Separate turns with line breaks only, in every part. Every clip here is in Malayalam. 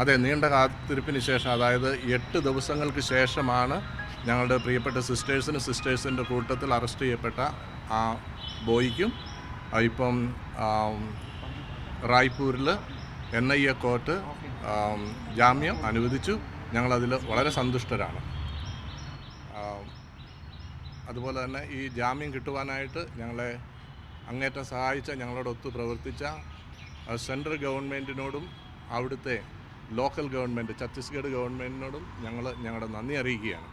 അതെ നീണ്ട കാത്തിരിപ്പിന് ശേഷം അതായത് എട്ട് ദിവസങ്ങൾക്ക് ശേഷമാണ് ഞങ്ങളുടെ പ്രിയപ്പെട്ട സിസ്റ്റേഴ്സിന് സിസ്റ്റേഴ്സിന്റെ കൂട്ടത്തിൽ അറസ്റ്റ് ചെയ്യപ്പെട്ട ആ ബോയ്ക്കും ഇപ്പം റായ്പൂരിൽ എൻ ഐ എ കോർട്ട് ജാമ്യം അനുവദിച്ചു. ഞങ്ങളതിൽ വളരെ സന്തുഷ്ടരാണ്. അതുപോലെ തന്നെ ഈ ജാമ്യം കിട്ടുവാനായിട്ട് ഞങ്ങളെ അങ്ങേറ്റം സഹായിച്ച ഞങ്ങളോടൊത്ത് പ്രവർത്തിച്ച സെൻട്രൽ ഗവൺമെന്റിനോടും അവിടുത്തെ ലോക്കൽ ഗവൺമെന്റ് ഛത്തീസ്ഗഡ് ഗവൺമെന്റിനോടും ഞങ്ങൾ ഞങ്ങളുടെ നന്ദി അറിയിക്കുകയാണ്.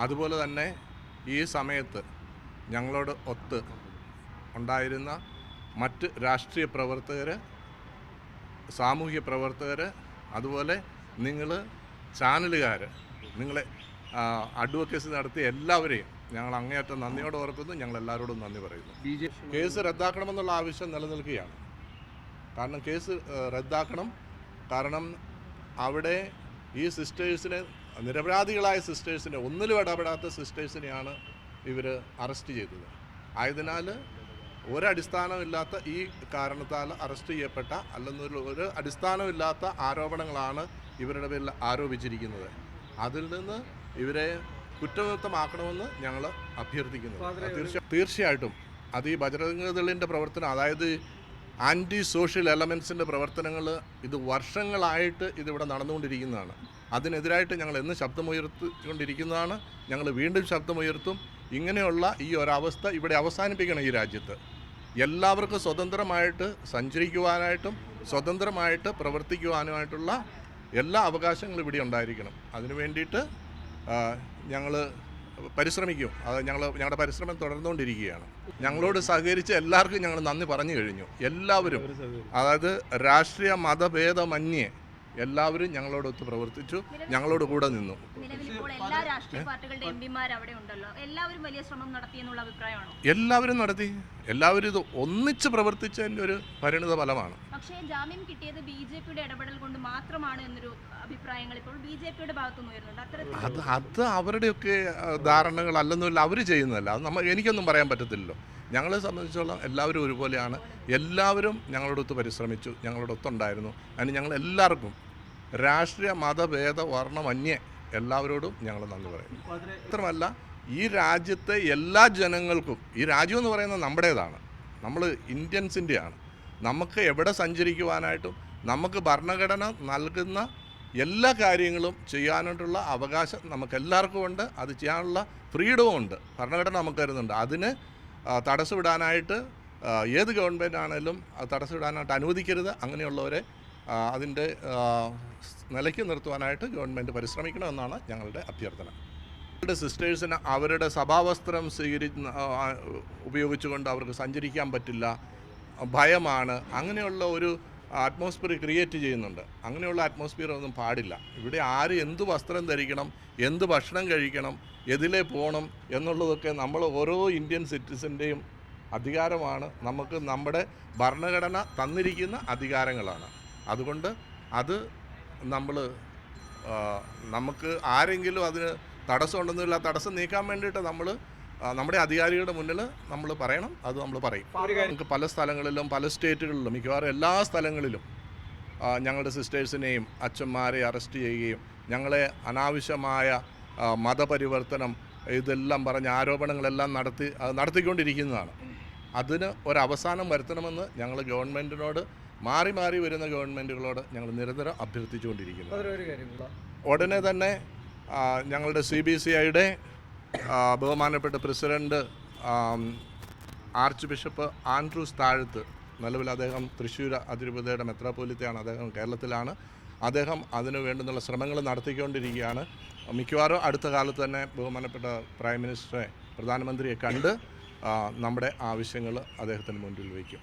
അതുപോലെ തന്നെ ഈ സമയത്ത് ഞങ്ങളോട് ഒത്ത് ഉണ്ടായിരുന്ന മറ്റ് രാഷ്ട്രീയ പ്രവർത്തകർ സാമൂഹ്യ പ്രവർത്തകർ അതുപോലെ നിങ്ങൾ ചാനലുകാർ നിങ്ങളെ അഡ്വക്കേസി നടത്തിയ എല്ലാവരെയും ഞങ്ങൾ അങ്ങേയറ്റം നന്ദിയോടെ ഓർക്കുന്നു ഞങ്ങൾ എല്ലാവരോടും നന്ദി പറയുന്നു. കേസ് റദ്ദാക്കണമെന്നുള്ള ആവശ്യം നിലനിൽക്കുകയാണ്. കാരണം കേസ് റദ്ദാക്കണം. കാരണം അവിടെ ഈ സിസ്റ്റേഴ്സിനെ നിരപരാധികളായ സിസ്റ്റേഴ്സിനെ ഒന്നിലും ഇടപെടാത്ത സിസ്റ്റേഴ്സിനെയാണ് ഇവർ അറസ്റ്റ് ചെയ്തത്. ആയതിനാൽ ഒരടിസ്ഥാനമില്ലാത്ത ഈ കാരണത്താൽ അറസ്റ്റ് ചെയ്യപ്പെട്ട അല്ലെന്നൊരു ഒരു അടിസ്ഥാനമില്ലാത്ത ആരോപണങ്ങളാണ് ഇവരുടെ പേരിൽ ആരോപിച്ചിരിക്കുന്നത്. അതിൽ നിന്ന് ഇവരെ കുറ്റമുക്തമാക്കണമെന്ന് ഞങ്ങൾ അഭ്യർത്ഥിക്കുന്നു. തീർച്ച തീർച്ചയായിട്ടും അത് ഈ ബജരംഗദളിന്റെ പ്രവർത്തനം അതായത് ആന്റി സോഷ്യൽ എലമെൻസിന്റെ പ്രവർത്തനങ്ങൾ ഇത് വർഷങ്ങളായിട്ട് ഇതിവിടെ നടന്നുകൊണ്ടിരിക്കുന്നതാണ്. അതിനെതിരായിട്ട് ഞങ്ങൾ എന്ന് ശബ്ദമുയർത്തിക്കൊണ്ടിരിക്കുന്നതാണ്. ഞങ്ങൾ വീണ്ടും ശബ്ദമുയർത്തും. ഇങ്ങനെയുള്ള ഈ ഒരവസ്ഥ ഇവിടെ അവസാനിപ്പിക്കണം ഈ രാജ്യത്ത്. എല്ലാവർക്കും സ്വതന്ത്രമായിട്ട് സഞ്ചരിക്കുവാനായിട്ടും സ്വതന്ത്രമായിട്ട് പ്രവർത്തിക്കുവാനുമായിട്ടുള്ള എല്ലാ അവകാശങ്ങളും ഇവിടെ ഉണ്ടായിരിക്കണം. അതിനു വേണ്ടിയിട്ട് ഞങ്ങൾ പരിശ്രമിക്കും. അത് ഞങ്ങൾ ഞങ്ങളുടെ പരിശ്രമം തുടർന്നുകൊണ്ടിരിക്കുകയാണ്. ഞങ്ങളോട് സഹകരിച്ച് എല്ലാവർക്കും ഞങ്ങൾ നന്ദി പറഞ്ഞു കഴിഞ്ഞു. എല്ലാവരും അതായത് രാഷ്ട്രീയ മതഭേദമന്യേ എല്ലാവരും ഞങ്ങളോടൊത്ത് പ്രവർത്തിച്ചു. ഞങ്ങളോട് കൂടെ നിന്നു.
നിലവിൽ എല്ലാ രാഷ്ട്രീയ പാർട്ടികളുടെ എം അവിടെ ഉണ്ടല്ലോ. എല്ലാവരും വലിയ ശ്രമം നടത്തിയെന്നുള്ള അഭിപ്രായമാണോ?
എല്ലാവരും നടത്തി. എല്ലാവരും ഇത് ഒന്നിച്ച് പ്രവർത്തിച്ചതിന്റെ ഒരു പരിണിത ഫലമാണ്.
പക്ഷേ ജാമ്യം കിട്ടിയത് ബി ജെ പിയുടെ ഇടപെടൽ കൊണ്ട് മാത്രമാണ് എന്നൊരു അഭിപ്രായങ്ങൾ ഇപ്പോൾ ബി ജെ പിയുടെ ഭാഗത്തുനിന്ന്
അത് അത് അവരുടെയൊക്കെ ധാരണകൾ അല്ലെന്നല്ല അവർ ചെയ്യുന്നതല്ല. അത് നമ്മൾ എനിക്കൊന്നും പറയാൻ പറ്റത്തില്ലല്ലോ. ഞങ്ങളെ സംബന്ധിച്ചോളം എല്ലാവരും ഒരുപോലെയാണ്. എല്ലാവരും ഞങ്ങളോടൊത്ത് പരിശ്രമിച്ചു ഞങ്ങളോടൊത്തുണ്ടായിരുന്നു. അതിന് ഞങ്ങൾ എല്ലാവർക്കും രാഷ്ട്രീയ മതഭേദ വർണമന്യേ എല്ലാവരോടും ഞങ്ങൾ നന്ദി പറയുന്നു. മാത്രമല്ല ഈ രാജ്യത്തെ എല്ലാ ജനങ്ങൾക്കും ഈ രാജ്യം എന്ന് പറയുന്നത് നമ്മുടേതാണ്. നമ്മൾ ഇന്ത്യൻസിന്റെയാണ്. നമുക്ക് എവിടെ സഞ്ചരിക്കുവാനായിട്ടും നമുക്ക് ഭരണഘടന നൽകുന്ന എല്ലാ കാര്യങ്ങളും ചെയ്യാനായിട്ടുള്ള അവകാശം നമുക്ക് എല്ലാവർക്കും ഉണ്ട് അത് ചെയ്യാനുള്ള ഫ്രീഡവും ഉണ്ട് ഭരണഘടന നമുക്ക് തരുന്നുണ്ട്. അതിന് തടസ്സമിടാനായിട്ട് ഏത് ഗവൺമെന്റ് ആണെങ്കിലും തടസ്സമിടാനായിട്ട് അനുവദിക്കരുത്. അങ്ങനെയുള്ളവരെ അതിന്റെ നിലയ്ക്ക് നിർത്തുവാനായിട്ട് ഗവൺമെന്റ് പരിശ്രമിക്കണമെന്നാണ് ഞങ്ങളുടെ അഭ്യർത്ഥന. അവരുടെ സിസ്റ്റേഴ്സിന് അവരുടെ സഭാവസ്ത്രം സ്വീകരി ഉപയോഗിച്ചുകൊണ്ട് അവർക്ക് സഞ്ചരിക്കാൻ പറ്റില്ല. ഭയമാണ്. അങ്ങനെയുള്ള ഒരു അറ്റ്മോസ്ഫിയർ ക്രിയേറ്റ് ചെയ്യുന്നുണ്ട്. അങ്ങനെയുള്ള അറ്റ്മോസ്ഫിയർ ഒന്നും പാടില്ല. ഇവിടെ ആര് എന്ത് വസ്ത്രം ധരിക്കണം എന്ത് ഭക്ഷണം കഴിക്കണം എതിലേ പോകണം എന്നുള്ളതൊക്കെ നമ്മൾ ഓരോ ഇന്ത്യൻ സിറ്റിസന്റെയും അധികാരമാണ്. നമുക്ക് നമ്മുടെ ഭരണഘടന തന്നിരിക്കുന്ന അധികാരങ്ങളാണ്. അതുകൊണ്ട് അത് നമ്മൾ നമുക്ക് ആരെങ്കിലും അതിന് തടസ്സമുണ്ടെന്നില്ല തടസ്സം നീക്കാൻ വേണ്ടിയിട്ട് നമ്മൾ നമ്മുടെ അധികാരികളുടെ മുന്നിൽ നമ്മൾ പറയണം അത് നമ്മൾ പറയും. നമുക്ക് പല സ്ഥലങ്ങളിലും പല സ്റ്റേറ്റുകളിലും മിക്കവാറും എല്ലാ സ്ഥലങ്ങളിലും ഞങ്ങളുടെ സിസ്റ്റേഴ്സിനെയും അച്ഛന്മാരെ അറസ്റ്റ് ചെയ്യുകയും ഞങ്ങളെ അനാവശ്യമായ മതപരിവർത്തനം ഇതെല്ലാം പറഞ്ഞ ആരോപണങ്ങളെല്ലാം നടത്തി നടത്തിക്കൊണ്ടിരിക്കുന്നതാണ്. അതിന് ഒരവസാനം വരുത്തണമെന്ന് ഞങ്ങൾ ഗവൺമെന്റിനോട് മാറി മാറി വരുന്ന ഗവൺമെന്റുകളോട് ഞങ്ങൾ നിരന്തരം അഭ്യർത്ഥിച്ചുകൊണ്ടിരിക്കുന്നു. ഉടനെ തന്നെ ഞങ്ങളുടെ സി ബി സി ഐയുടെ ബഹുമാനപ്പെട്ട പ്രസിഡന്റ് ആർച്ച് ബിഷപ്പ് ആൻഡ്രൂസ് താഴത്ത് നിലവിൽ അദ്ദേഹം തൃശ്ശൂർ അതിരൂപതയുടെ മെത്രാപോലിത്തയാണ് അദ്ദേഹം കേരളത്തിലാണ്. അദ്ദേഹം അതിനു വേണ്ടുന്നുള്ള ശ്രമങ്ങൾ നടത്തിക്കൊണ്ടിരിക്കുകയാണ്. മിക്കവാറും അടുത്ത കാലത്ത് തന്നെ ബഹുമാനപ്പെട്ട പ്രൈം മിനിസ്റ്ററെ പ്രധാനമന്ത്രിയെ കണ്ട് നമ്മുടെ ആവശ്യങ്ങൾ അദ്ദേഹത്തിന് മുന്നിൽ വയ്ക്കും.